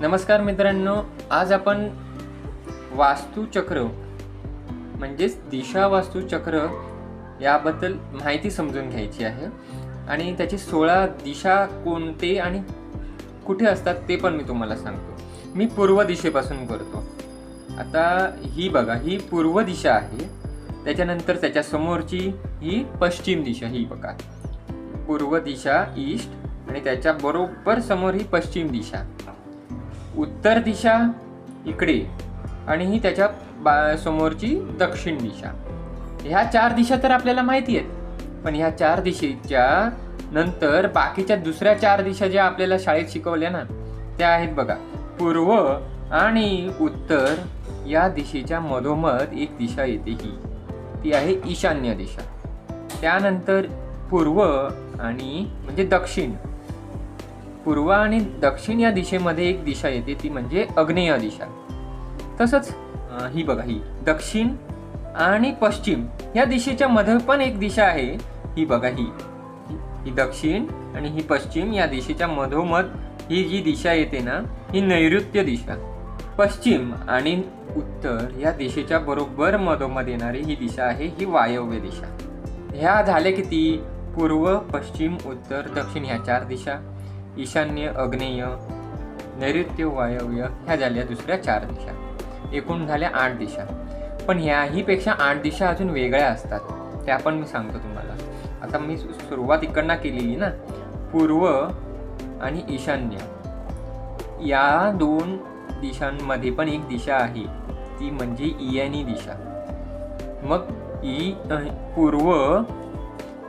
नमस्कार मित्रांनो आज आपण वास्तुचक्र म्हणजेच दिशा वास्तुचक्र याबद्दल माहिती समजून घ्यायची आहे. आणि त्याची सोळा दिशा कोणते आणि कुठे असतात ते पण मी तुम्हाला सांगतो. मी पूर्व दिशेपासून करतो. आता ही बघा ही पूर्व दिशा आहे. त्याच्यानंतर त्याच्या समोरची ही पश्चिम दिशा ही बघा. पूर्व दिशा ईस्ट आणि त्याच्या बरोबर समोर ही पश्चिम दिशा. उत्तर दिशा इकडे आणि ही त्याच्या बा समोरची दक्षिण दिशा. ह्या चार दिशा तर आपल्याला माहिती आहेत. पण ह्या चार दिशेच्या नंतर बाकीच्या दुसऱ्या चार दिशा ज्या आपल्याला शाळेत शिकवल्या ना त्या आहेत बघा. पूर्व आणि उत्तर या दिशेच्या मधोमध एक दिशा येते ही. ती आहे ईशान्य दिशा. त्यानंतर पूर्व आणि म्हणजे दक्षिण. पूर्व आणि दक्षिण या दिशेमध्ये एक दिशा येते ती म्हणजे अग्नेय दिशा. तसंच ही बघा ही दक्षिण आणि पश्चिम या दिशेच्या मध्ये पण एक दिशा आहे ही बघा ही. ही दक्षिण आणि ही पश्चिम या दिशेच्या मधोमध ही जी दिशा येते ना ही नैऋत्य दिशा. पश्चिम आणि उत्तर या दिशेच्या बरोबर मधोमध येणारी ही दिशा आहे ही वायव्य दिशा. ह्या झाल्या किती? पूर्व पश्चिम उत्तर दक्षिण ह्या चार दिशा. ईशान्य अग्नेय नैऋत्य वायव्य ह्या झाल्या दुसऱ्या चार दिशा. एकूण झाल्या आठ दिशा. पण ह्याहीपेक्षा आठ दिशा अजून वेगळ्या असतात. त्या पण मी सांगतो तुम्हाला. आता मी सु- सुरुवात इकडनं केलेली ना. पूर्व आणि ईशान्य. या दोन दिशांमध्ये पण एक दिशा आहे. ती म्हणजे ईयानी दिशा. मग ई पूर्व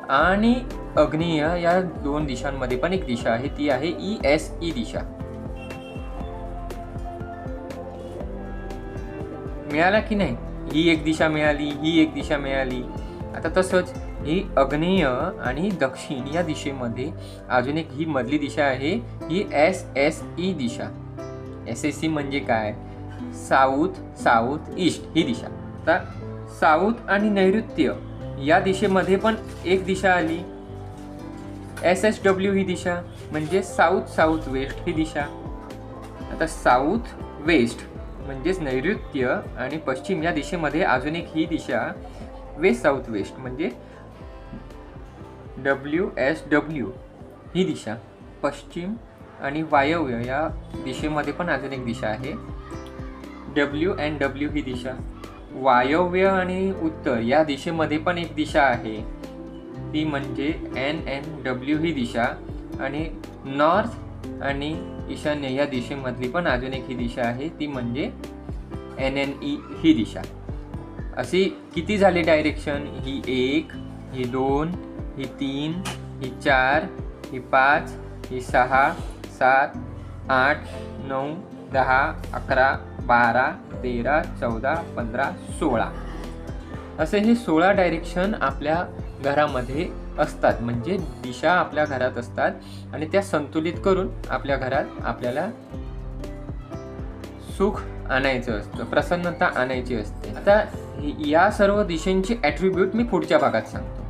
आणि अग्नेय या दोन दिशांमध्ये पण एक दिशा आहे ती आहे ई एस ई दिशा. मिळाला की नाही? ही एक दिशा मिळाली ही एक दिशा मिळाली. आता तसंच ही अग्नेय आणि दक्षिण या दिशेमध्ये अजून एक ही मधली दिशा आहे ही एस एस ई दिशा. एस एस सी म्हणजे काय? साऊथ साऊथ ईस्ट ही दिशा. आता साऊथ आणि नैऋत्य या दिशेमध्ये पण एक दिशा आली. एस एस डब्ल्यू ही दिशा म्हणजे साऊथ साऊथ वेस्ट ही दिशा. आता साऊथ वेस्ट म्हणजेच नैऋत्य आणि पश्चिम या दिशेमध्ये अजून एक ही दिशा वेस्ट साऊथ वेस्ट म्हणजे डब्ल्यू एस डब्ल्यू ही दिशा. पश्चिम आणि वायव्य या दिशेमध्ये पण अजून एक दिशा आहे. डब्ल्यू अँड डब्ल्यू ही दिशा. वायव्य आणि उत्तर या दिशेमध्ये पण एक दिशा आहे. ती म्हणजे एन एन डब्ल्यू ही दिशा आणि नॉर्थ आणि ईशान्य या दिशेमधली पण अजून एक ही दिशा आहे. ती म्हणजे एन एन ई ही दिशा. अशी किती झाली डायरेक्शन ही एक ही दोन ही तीन ही चार ही पाच ही सहा सात आठ नऊ दहा अकरा बारा तेरा चौदा पंधरा सोळा. असे हे सोळा डायरेक्शन आपल्या घरामध्ये असतात. म्हणजे दिशा आपल्या घरात असतात आणि त्या संतुलित करून आपल्या घरात आपल्याला सुख आणायचं असतं प्रसन्नता आणायची असते. आता या सर्व दिशांची ॲट्रिब्यूट मी पुढच्या भागात सांगतो.